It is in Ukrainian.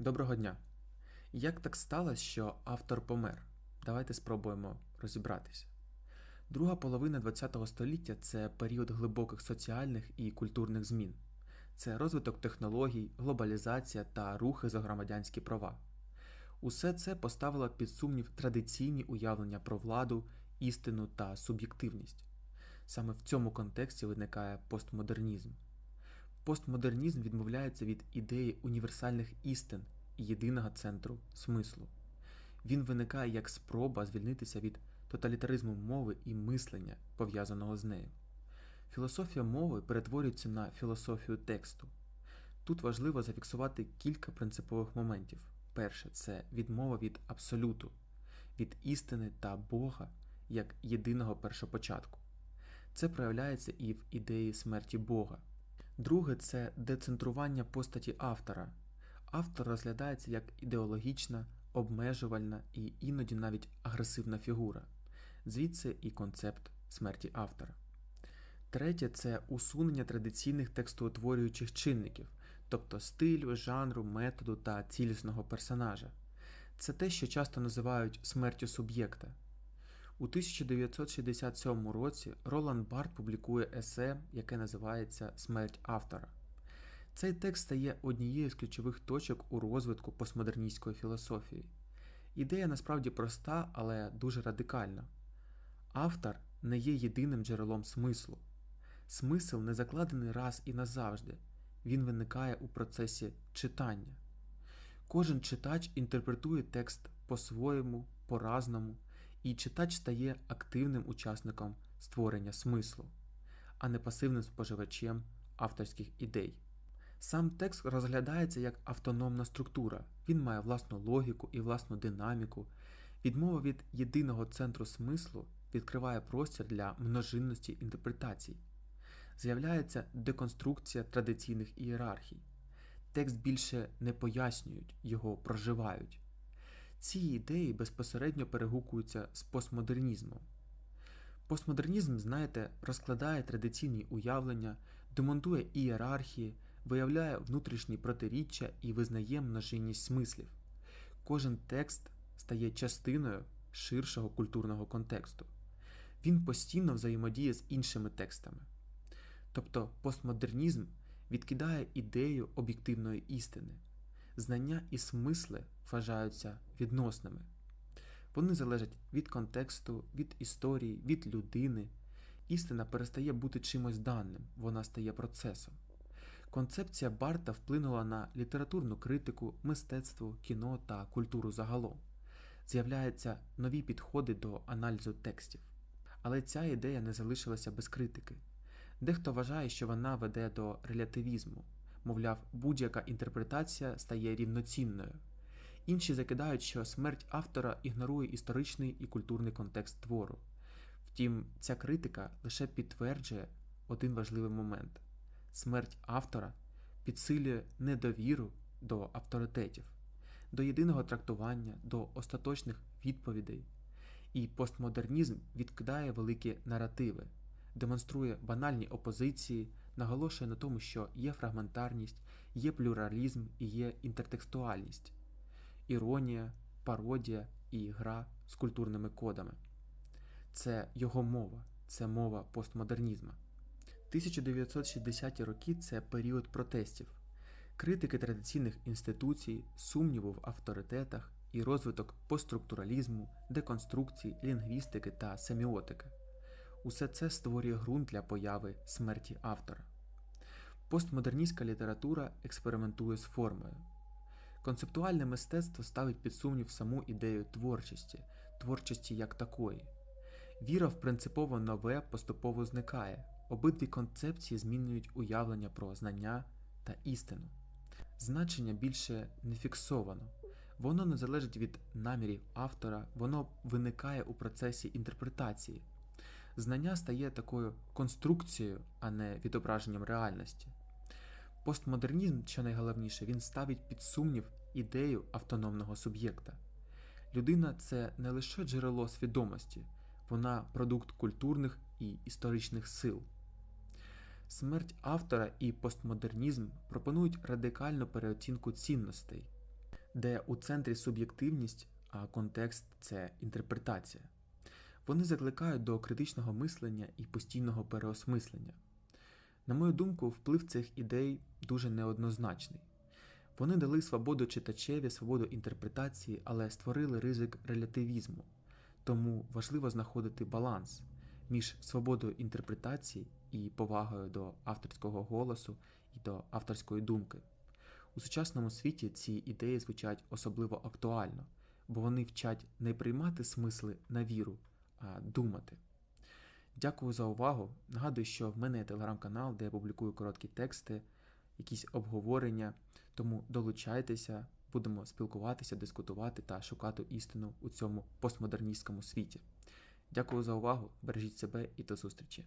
Доброго дня! Як так сталося, що автор помер? Давайте спробуємо розібратися. Друга половина ХХ століття це період глибоких соціальних і культурних змін. Це розвиток технологій, глобалізація та рухи за громадянські права. Усе це поставило під сумнів традиційні уявлення про владу, істину та суб'єктивність. Саме в цьому контексті виникає постмодернізм. Постмодернізм відмовляється від ідеї універсальних істин і єдиного центру смислу. Він виникає як спроба звільнитися від тоталітаризму мови і мислення, пов'язаного з нею. Філософія мови перетворюється на філософію тексту. Тут важливо зафіксувати кілька принципових моментів. Перше це відмова від абсолюту, від істини та Бога як єдиного першопочатку. Це проявляється і в ідеї смерті Бога. Друге це децентрування постаті автора. Автор розглядається як ідеологічна, обмежувальна і іноді навіть агресивна фігура, звідси і концепт смерті автора. Третє це усунення традиційних текстоутворюючих чинників, тобто стилю, жанру, методу та цілісного персонажа. Це те, що часто називають смертю суб'єкта. У 1967 році Роланд Барт публікує есе, яке називається Смерть автора. Цей текст стає однією з ключових точок у розвитку постмодерністської філософії. Ідея насправді проста, але дуже радикальна. Автор не є єдиним джерелом смислу. Смисл не закладений раз і назавжди, він виникає у процесі читання. Кожен читач інтерпретує текст по-своєму, по-разному, і читач стає активним учасником створення смислу, а не пасивним споживачем авторських ідей. Сам текст розглядається як автономна структура, він має власну логіку і власну динаміку. Відмова від єдиного центру смислу відкриває простір для множинності інтерпретацій. З'являється деконструкція традиційних ієрархій. Текст більше не пояснюють, його проживають. Ці ідеї безпосередньо перегукуються з постмодернізмом. Постмодернізм, знаєте, розкладає традиційні уявлення, демонтує ієрархії, виявляє внутрішні протиріччя і визнає множинність смислів. Кожен текст стає частиною ширшого культурного контексту. Він постійно взаємодіє з іншими текстами. Тобто постмодернізм відкидає ідею об'єктивної істини. Знання і смисли вважаються відносними. Вони залежать від контексту, від історії, від людини. Істина перестає бути чимось даним, вона стає процесом. Концепція Барта вплинула на літературну критику, мистецтво, кіно та культуру загалом. З'являються нові підходи до аналізу текстів. Але ця ідея не залишилася без критики. Дехто вважає, що вона веде до релятивізму, мовляв, будь-яка інтерпретація стає рівноцінною. Інші закидають, що смерть автора ігнорує історичний і культурний контекст твору. Втім, ця критика лише підтверджує один важливий момент: смерть автора підсилює недовіру до авторитетів, до єдиного трактування, до остаточних відповідей. І постмодернізм відкидає великі наративи, демонструє банальні опозиції, наголошує на тому, що є фрагментарність, є плюралізм і є інтертекстуальність, іронія, пародія і гра з культурними кодами. Це його мова, це мова постмодернізму. 1960-ті роки це період протестів, критики традиційних інституцій, сумніву в авторитетах і розвиток постструктуралізму, деконструкції, лінгвістики та семіотики. Усе це створює ґрунт для появи смерті автора. Постмодерністська література експериментує з формою. Концептуальне мистецтво ставить під сумнів саму ідею творчості, творчості як такої. Віра в принципово нове поступово зникає. Обидві концепції змінюють уявлення про знання та істину. Значення більше не фіксовано, воно не залежить від намірів автора, воно виникає у процесі інтерпретації. Знання стає такою конструкцією, а не відображенням реальності. Постмодернізм, що найголовніше, він ставить під сумнів ідею автономного суб'єкта. Людина це не лише джерело свідомості, вона продукт культурних і історичних сил. Смерть автора і постмодернізм пропонують радикальну переоцінку цінностей. де у центрі суб'єктивність, а контекст це інтерпретація. Вони закликають до критичного мислення і постійного переосмислення. На мою думку, вплив цих ідей дуже неоднозначний. Вони дали свободу читачеві, свободу інтерпретації, але створили ризик релятивізму. Тому важливо знаходити баланс між свободою інтерпретації і повагою до авторського голосу і до авторської думки. У сучасному світі ці ідеї звучать особливо актуально, бо вони вчать не приймати смисли на віру, а думати. Дякую за увагу. Нагадую, що в мене є телеграм-канал, де я публікую короткі тексти, якісь обговорення. Тому долучайтеся, будемо спілкуватися, дискутувати та шукати істину у цьому постмодерністському світі. Дякую за увагу, бережіть себе і до зустрічі!